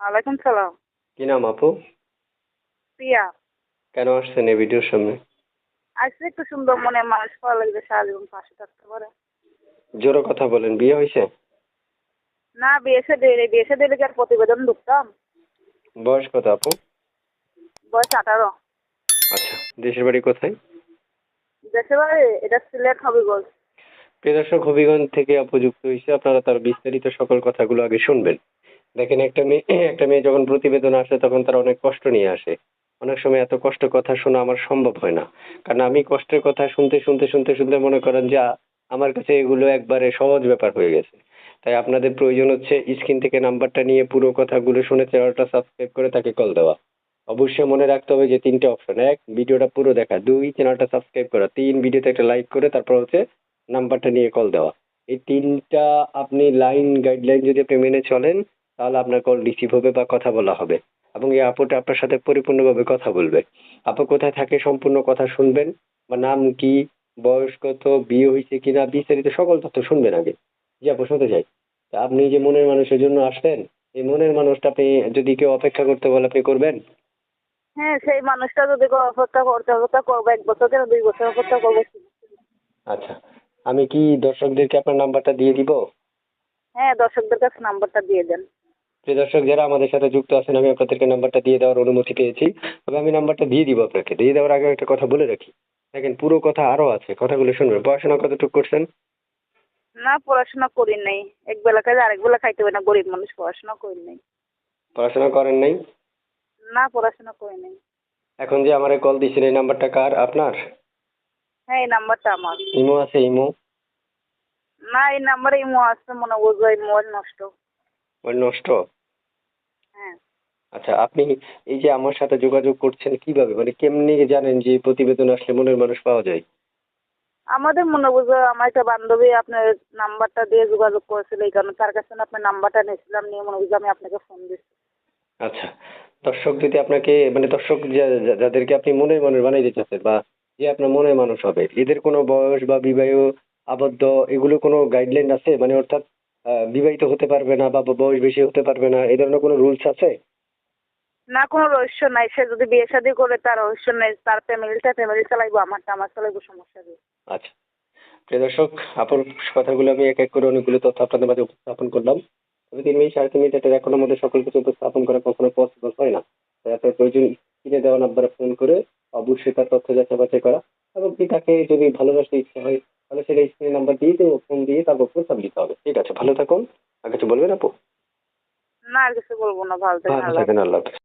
ওয়ালাইকুম সালাম। কি নাম আপু? প্রিয়া। কেন আসছেন এই ভিডিওর সামনে? আজকে একটু সুন্দর মনে মানুষ পাওয়া লাগবে সারা জীবন পাশে থাকতে পারে। জোরে কথা বলেন বিয়ে হয়েছে? না বিয়েসে দিলে বিয়েসে দিলে কি আর প্রতিবেদন ঢুকতাম? বয়স কত আপু? বয়স আঠারো। আচ্ছা দেশের বাড়ি কোথায়? দেশের বাড়ি এটা সিলেট হবিগঞ্জ। প্রিয় দর্শক হবিগঞ্জ থেকে আপু যুক্ত হয়েছে। আপনারা তার বিস্তারিত সকল কথাগুলো আগে শুনবেন। দেখেন একটা মেয়ে একটা মেয়ে যখন প্রতিবেদন আসে তখন তারা অনেক কষ্ট নিয়ে আসে। অনেক সময় এত কষ্ট কথা শোনা আমার সম্ভব হয় না। কারণ আমি কষ্টের কথা শুনতে শুনতে শুনতে শুনতে মনে করেন যে আমার কাছে এগুলো একবারে সহজ ব্যাপার হয়ে গেছে। তাই আপনাদের প্রয়োজন হচ্ছে স্ক্রিন থেকে নাম্বারটা নিয়ে পুরো কথাগুলো শুনে চ্যানেলটা সাবস্ক্রাইব করে তাকে কল দেওয়া। অবশ্যই মনে রাখতে হবে যে, তিনটে অপশন। এক, ভিডিওটা পুরো দেখা। দুই, চ্যানেলটা সাবস্ক্রাইব করা। তিন, ভিডিওতে একটা লাইক করে তারপর হচ্ছে নাম্বারটা নিয়ে কল দেওয়া। এই তিনটা আপনি লাইন, গাইডলাইন যদি আপনি মেনে চলেন তাহলে আপনার কল রিসিভ হবে বা কথা বলা হবে। এবং এই আপুটা আপনার সাথে পরিপূর্ণভাবে কথা বলবে। আপু কোথায় থাকে সম্পূর্ণ কথা শুনবেন? বা নাম কি? বয়স কত? বিয়ে হয়েছে কিনা? বিস্তারিত সকল তথ্য শুনবেন আগে। জি আপু শুনতে চাই। তা আপনি যে মনের মানুষের জন্য আসলেন এই মনের মানুষটা আপনি যদি কেউ অপেক্ষা করতে বলে আপনি করবেন? হ্যাঁ সেই মানুষটা যদি অপেক্ষা করতে হবে তা করব এক বছর কেন দুই বছর অপেক্ষা করব? আচ্ছা। আমি কি দর্শকদেরকে আপনার নাম্বারটা দিয়ে দিব? হ্যাঁ দর্শকদের কাছে নাম্বারটা দিয়ে দেন। প্রিয় দর্শক যারা আমাদের সাথে যুক্ত আছেন আমি আপনাদেরকে নাম্বারটা দিয়ে দেওয়ার অনুমতি পেয়েছি। তবে আমি নাম্বারটা দিয়ে দিব আপনাকে। দিয়ে দেওয়ার আগে একটা কথা বলে রাখি। দেখেন পুরো কথা আরও আছে। কথাগুলো শুনবেন। পড়াশোনা কতটুকু করছেন? না পড়াশোনা করি নাই। এক বেলা খাইলে আরেক বেলা খাইতে হবে না। গরিব মানুষ পড়াশোনা করি নাই। পড়াশোনা করেন নাই? না পড়াশোনা করি নাই। এখন যে আমারে কল দিয়েছেন এই নাম্বারটা কার? আপনার? হ্যাঁ এই নাম্বারটা আমার। ইমো আছে ইমো? না এই নাম্বারে ইমো আছে মনে এই মোবাইল নষ্ট। ওই নষ্ট? হ্যাঁ। আচ্ছা আপনি এই যে আমার সাথে যোগাযোগ করছেন কীভাবে? মানে কেমনি জানেন যে প্রতিবেদন আসলে মনের মানুষ পাওয়া যায়? আমাদের মনে বুঝো আমার একটা বান্ধবী আপনার নাম্বারটা দিয়ে যোগাযোগ করেছিল এই কারণে। তার কাছে আপনার নাম্বারটা নিয়েছিলাম নিয়ে মনে বুঝো আমি আপনাকে ফোন দিচ্ছি। আচ্ছা দর্শক যদি আপনাকে মানে দর্শক যাদেরকে আপনি মনের মানুষ বানাই দিতে চাচ্ছেন বা যে আপনার মনের মানুষ হবে এদের কোনো বয়স বা বিবাহ আবদ্ধ এগুলো কোনো গাইডলাইন আছে? মানে অর্থাৎ বিবাহিত হতে পারবে না বা বয়স বেশি হতে পারবে না এই ধরনের কোনো রুলস আছে? না কোনো রহস্য নাই। সে যদি বিয়ে শাদী করে তার রহস্য নেই। তার ফ্যামিলিটা ফ্যামিলি চালাইবো আমারটা আমার চালাইবো সমস্যা নেই। আচ্ছা। প্রিয় দর্শক আপনার কথাগুলো আমি এক এক করে অনেকগুলো তথ্য আপনাদের মাঝে উপস্থাপন করলাম। তবে তিন মিনিট সাড়ে তিন মিনিট একটা এখনোর মধ্যে সকল কিছু উপস্থাপন করা কখনো পসিবল হয় না। তাই আপনার প্রয়োজন কিনে দেওয়া নাম্বারে ফোন করে অবশ্যই তার তথ্য যাচাই বাছাই করা। এবং কি তাকে যদি ভালোবাসতে ইচ্ছা হয় তাহলে সেটা স্ক্রিনে নাম্বার দিয়ে দেবো ফোন দিয়ে তারপর প্রস্তাব দিতে হবে। ঠিক আছে ভালো থাকুন। আর কিছু বলবেন আপু? না আর কিছু বলব না ভালো থাকেন আল্লাহ হাফেজ।